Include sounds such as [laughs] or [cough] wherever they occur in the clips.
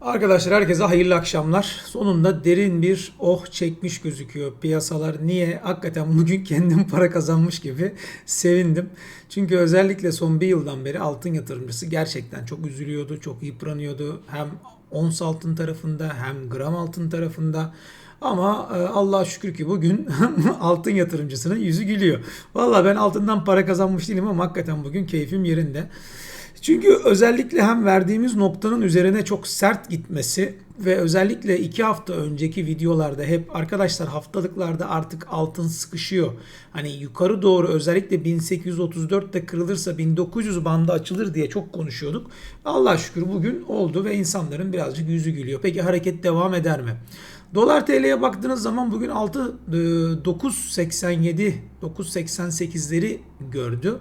Arkadaşlar herkese hayırlı akşamlar. Sonunda derin bir oh çekmiş gözüküyor piyasalar. Niye? Hakikaten bugün kendim para kazanmış gibi sevindim. Çünkü özellikle son bir yıldan beri altın yatırımcısı gerçekten çok üzülüyordu, çok yıpranıyordu. Hem ons altın tarafında hem gram altın tarafında. Ama e, Allah'a şükür ki bugün [laughs] altın yatırımcısının yüzü gülüyor. Valla ben altından para kazanmış değilim ama hakikaten bugün keyfim yerinde. Çünkü özellikle hem verdiğimiz noktanın üzerine çok sert gitmesi ve özellikle iki hafta önceki videolarda hep arkadaşlar haftalıklarda artık altın sıkışıyor. Hani yukarı doğru özellikle 1834'te kırılırsa 1900 bandı açılır diye çok konuşuyorduk. Allah şükür bugün oldu ve insanların birazcık yüzü gülüyor. Peki hareket devam eder mi? Dolar TL'ye baktığınız zaman bugün 6 9.87 9.88'leri gördü.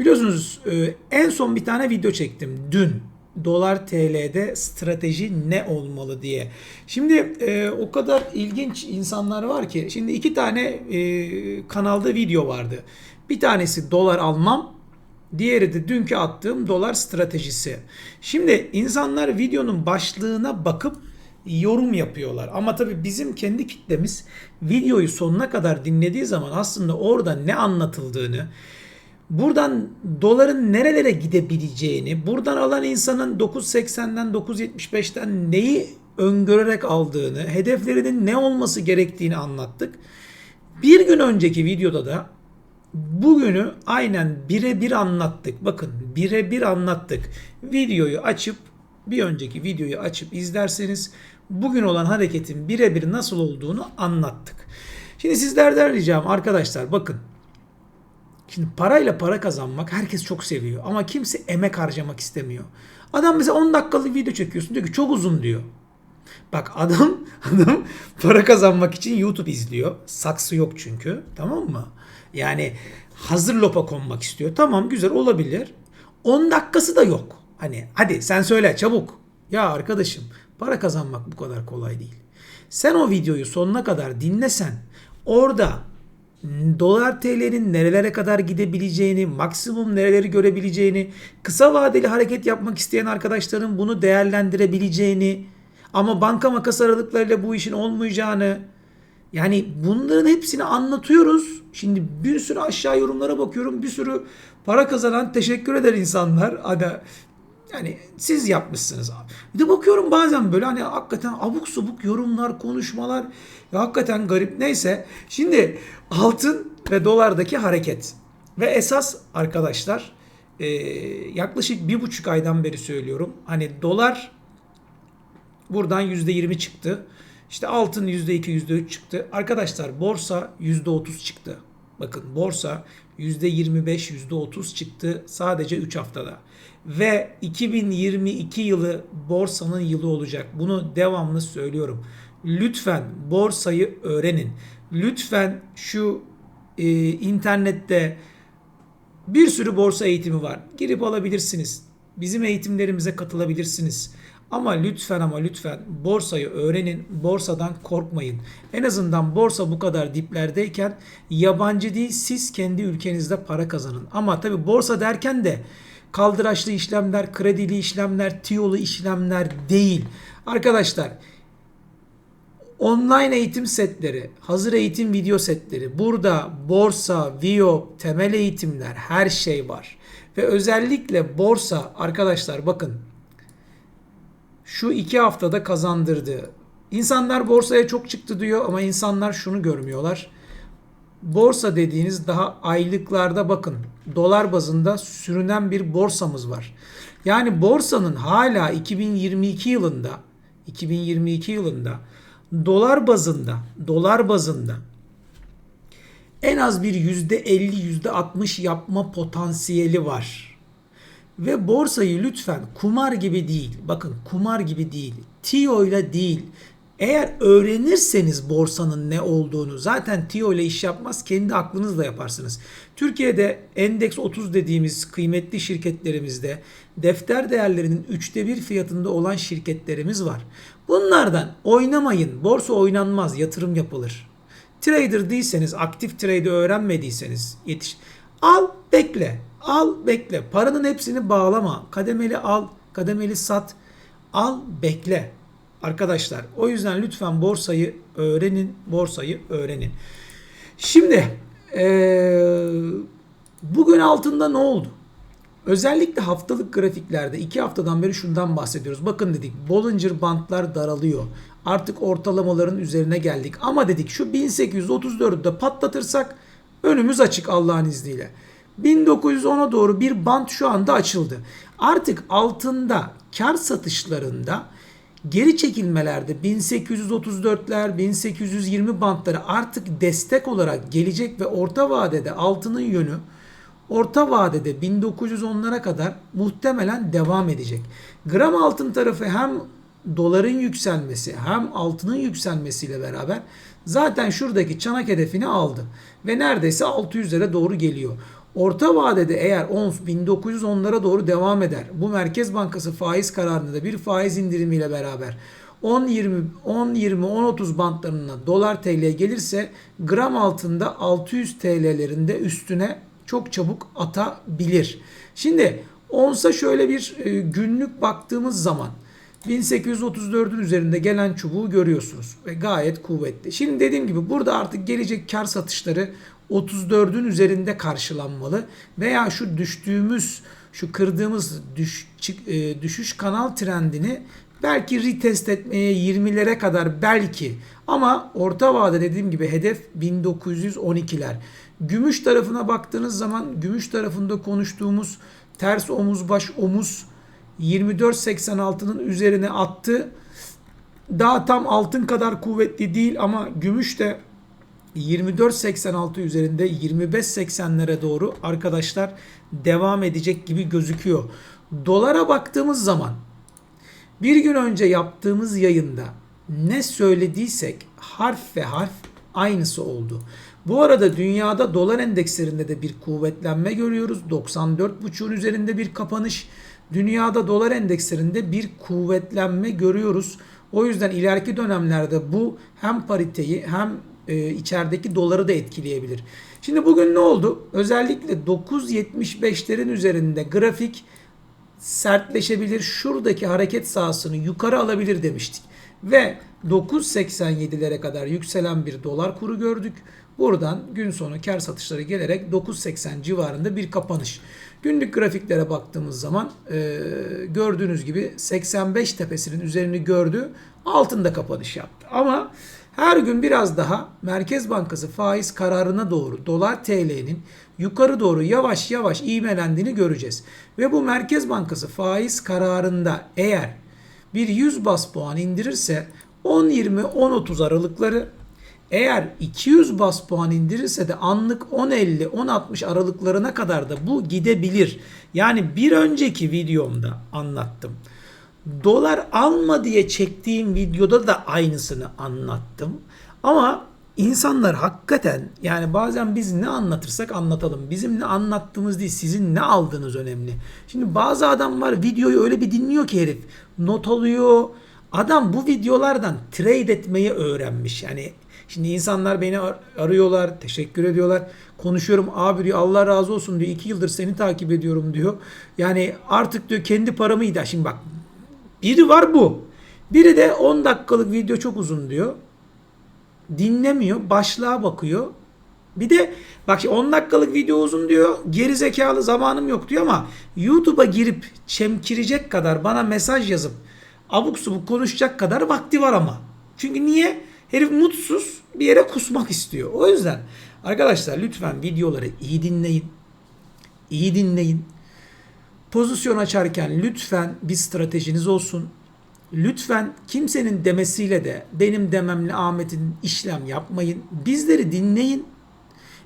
Biliyorsunuz e, en son bir tane video çektim dün. Dolar TL'de strateji ne olmalı diye. Şimdi e, o kadar ilginç insanlar var ki. Şimdi iki tane e, kanalda video vardı. Bir tanesi dolar almam. Diğeri de dünkü attığım dolar stratejisi. Şimdi insanlar videonun başlığına bakıp yorum yapıyorlar. Ama tabii bizim kendi kitlemiz videoyu sonuna kadar dinlediği zaman aslında orada ne anlatıldığını, buradan doların nerelere gidebileceğini, buradan alan insanın 9.80'den 9.75'ten neyi öngörerek aldığını, hedeflerinin ne olması gerektiğini anlattık. Bir gün önceki videoda da bugünü aynen birebir anlattık. Bakın birebir anlattık. Videoyu açıp bir önceki videoyu açıp izlerseniz bugün olan hareketin birebir nasıl olduğunu anlattık. Şimdi sizlerden ricam arkadaşlar bakın Şimdi parayla para kazanmak herkes çok seviyor ama kimse emek harcamak istemiyor. Adam bize 10 dakikalık video çekiyorsun diyor ki çok uzun diyor. Bak adam [laughs] adam para kazanmak için YouTube izliyor. Saksı yok çünkü. Tamam mı? Yani hazır lopa konmak istiyor. Tamam güzel olabilir. 10 dakikası da yok. Hani hadi sen söyle çabuk. Ya arkadaşım para kazanmak bu kadar kolay değil. Sen o videoyu sonuna kadar dinlesen orada dolar TL'nin nerelere kadar gidebileceğini, maksimum nereleri görebileceğini, kısa vadeli hareket yapmak isteyen arkadaşların bunu değerlendirebileceğini ama banka makas aralıklarıyla bu işin olmayacağını yani bunların hepsini anlatıyoruz. Şimdi bir sürü aşağı yorumlara bakıyorum. Bir sürü para kazanan teşekkür eder insanlar. Hadi yani siz yapmışsınız abi. Bir de bakıyorum bazen böyle hani hakikaten abuk subuk yorumlar, konuşmalar. Ya hakikaten garip. Neyse. Şimdi altın ve dolardaki hareket. Ve esas arkadaşlar e, yaklaşık bir buçuk aydan beri söylüyorum. Hani dolar buradan yüzde yirmi çıktı. İşte altın yüzde iki, yüzde üç çıktı. Arkadaşlar borsa yüzde otuz çıktı. Bakın borsa yüzde yirmi beş, yüzde otuz çıktı sadece 3 haftada ve 2022 yılı borsanın yılı olacak. Bunu devamlı söylüyorum. Lütfen borsayı öğrenin. Lütfen şu e, internette bir sürü borsa eğitimi var. Girip alabilirsiniz. Bizim eğitimlerimize katılabilirsiniz. Ama lütfen ama lütfen borsayı öğrenin. Borsadan korkmayın. En azından borsa bu kadar diplerdeyken yabancı değil siz kendi ülkenizde para kazanın. Ama tabi borsa derken de kaldıraçlı işlemler, kredili işlemler, tiyolu işlemler değil. Arkadaşlar online eğitim setleri, hazır eğitim video setleri, burada borsa, VIO, temel eğitimler her şey var. Ve özellikle borsa arkadaşlar bakın şu iki haftada kazandırdığı. İnsanlar borsaya çok çıktı diyor ama insanlar şunu görmüyorlar borsa dediğiniz daha aylıklarda bakın dolar bazında sürünen bir borsamız var. Yani borsanın hala 2022 yılında 2022 yılında dolar bazında dolar bazında en az bir %50 %60 yapma potansiyeli var. Ve borsayı lütfen kumar gibi değil. Bakın kumar gibi değil. TIO ile değil. Eğer öğrenirseniz borsanın ne olduğunu zaten TIO ile iş yapmaz kendi aklınızla yaparsınız. Türkiye'de endeks 30 dediğimiz kıymetli şirketlerimizde defter değerlerinin üçte bir fiyatında olan şirketlerimiz var. Bunlardan oynamayın. Borsa oynanmaz, yatırım yapılır. Trader değilseniz, aktif trade öğrenmediyseniz yetiş. Al, bekle. Al, bekle. Paranın hepsini bağlama. Kademeli al, kademeli sat. al bekle. Arkadaşlar o yüzden lütfen borsayı öğrenin, borsayı öğrenin. Şimdi eee, bugün altında ne oldu? Özellikle haftalık grafiklerde iki haftadan beri şundan bahsediyoruz. Bakın dedik Bollinger bandlar daralıyor. Artık ortalamaların üzerine geldik. Ama dedik şu 1834'ü de patlatırsak önümüz açık Allah'ın izniyle. 1910'a doğru bir band şu anda açıldı. Artık altında kar satışlarında geri çekilmelerde 1834'ler 1820 bantları artık destek olarak gelecek ve orta vadede altının yönü orta vadede 1910'lara kadar muhtemelen devam edecek. Gram altın tarafı hem doların yükselmesi hem altının yükselmesiyle beraber zaten şuradaki çanak hedefini aldı ve neredeyse 600'lere doğru geliyor. Orta vadede eğer 10 1910'lara doğru devam eder. Bu Merkez Bankası faiz kararında da bir faiz indirimiyle beraber 10 20 10 20 10 30 bantlarına dolar TL gelirse gram altında 600 TL'lerinde üstüne çok çabuk atabilir. Şimdi onsa şöyle bir e, günlük baktığımız zaman 1834'ün üzerinde gelen çubuğu görüyorsunuz ve gayet kuvvetli. Şimdi dediğim gibi burada artık gelecek kar satışları 34'ün üzerinde karşılanmalı veya şu düştüğümüz şu kırdığımız düş, çık- e, düşüş kanal trendini belki retest etmeye 20'lere kadar belki ama orta vade dediğim gibi hedef 1912'ler. Gümüş tarafına baktığınız zaman gümüş tarafında konuştuğumuz ters omuz baş omuz 24.86'nın üzerine attı. Daha tam altın kadar kuvvetli değil ama gümüş de 24.86 üzerinde 25.80'lere doğru arkadaşlar devam edecek gibi gözüküyor. Dolara baktığımız zaman bir gün önce yaptığımız yayında ne söylediysek harf ve harf aynısı oldu. Bu arada dünyada dolar endekslerinde de bir kuvvetlenme görüyoruz. 94.5'un üzerinde bir kapanış. Dünyada dolar endekslerinde bir kuvvetlenme görüyoruz. O yüzden ileriki dönemlerde bu hem pariteyi hem e, içerideki doları da etkileyebilir. Şimdi bugün ne oldu? Özellikle 9.75'lerin üzerinde grafik sertleşebilir. Şuradaki hareket sahasını yukarı alabilir demiştik. Ve 9.87'lere kadar yükselen bir dolar kuru gördük. Buradan gün sonu kar satışları gelerek 9.80 civarında bir kapanış. Günlük grafiklere baktığımız zaman e, gördüğünüz gibi 85 tepesinin üzerini gördü. Altında kapanış yaptı. Ama her gün biraz daha Merkez Bankası faiz kararına doğru dolar TL'nin yukarı doğru yavaş yavaş ivmelendiğini göreceğiz. Ve bu Merkez Bankası faiz kararında eğer bir 100 bas puan indirirse 10-20-10-30 aralıkları eğer 200 bas puan indirirse de anlık 10.50-10.60 aralıklarına kadar da bu gidebilir. Yani bir önceki videomda anlattım. Dolar alma diye çektiğim videoda da aynısını anlattım. Ama insanlar hakikaten yani bazen biz ne anlatırsak anlatalım. Bizim ne anlattığımız değil sizin ne aldığınız önemli. Şimdi bazı adam var videoyu öyle bir dinliyor ki herif. Not alıyor. Adam bu videolardan trade etmeyi öğrenmiş. Yani Şimdi insanlar beni ar- arıyorlar, teşekkür ediyorlar. Konuşuyorum abi diyor Allah razı olsun diyor. iki yıldır seni takip ediyorum diyor. Yani artık diyor kendi paramı da şimdi bak biri var bu. Biri de 10 dakikalık video çok uzun diyor. Dinlemiyor, başlığa bakıyor. Bir de bak şimdi 10 dakikalık video uzun diyor. Geri zekalı zamanım yok diyor ama YouTube'a girip çemkirecek kadar bana mesaj yazıp abuk subuk konuşacak kadar vakti var ama. Çünkü niye? Herif mutsuz bir yere kusmak istiyor. O yüzden arkadaşlar lütfen videoları iyi dinleyin. İyi dinleyin. Pozisyon açarken lütfen bir stratejiniz olsun. Lütfen kimsenin demesiyle de benim dememle Ahmet'in işlem yapmayın. Bizleri dinleyin.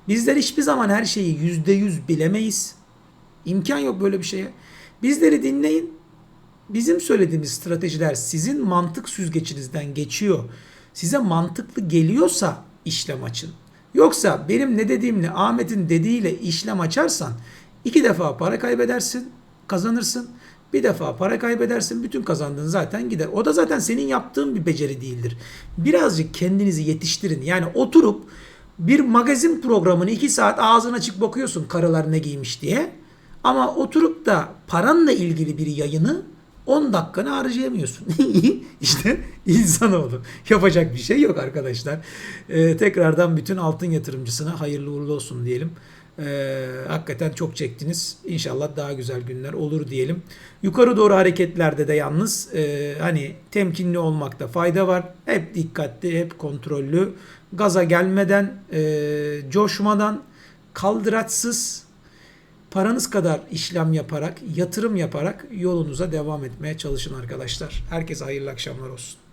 Bizler hiçbir zaman her şeyi yüzde yüz bilemeyiz. İmkan yok böyle bir şeye. Bizleri dinleyin. Bizim söylediğimiz stratejiler sizin mantık süzgeçinizden geçiyor. Size mantıklı geliyorsa işlem açın. Yoksa benim ne dediğimle Ahmet'in dediğiyle işlem açarsan iki defa para kaybedersin, kazanırsın. Bir defa para kaybedersin, bütün kazandığın zaten gider. O da zaten senin yaptığın bir beceri değildir. Birazcık kendinizi yetiştirin. Yani oturup bir magazin programını iki saat ağzın açık bakıyorsun karılar ne giymiş diye. Ama oturup da paranla ilgili bir yayını 10 dakikanı harcayamıyorsun. [laughs] işte insanoğlu. Yapacak bir şey yok arkadaşlar. Ee, tekrardan bütün altın yatırımcısına hayırlı uğurlu olsun diyelim. Ee, hakikaten çok çektiniz. İnşallah daha güzel günler olur diyelim. Yukarı doğru hareketlerde de yalnız e, hani temkinli olmakta fayda var. Hep dikkatli, hep kontrollü. Gaza gelmeden, e, coşmadan, kaldıraçsız paranız kadar işlem yaparak, yatırım yaparak yolunuza devam etmeye çalışın arkadaşlar. Herkese hayırlı akşamlar olsun.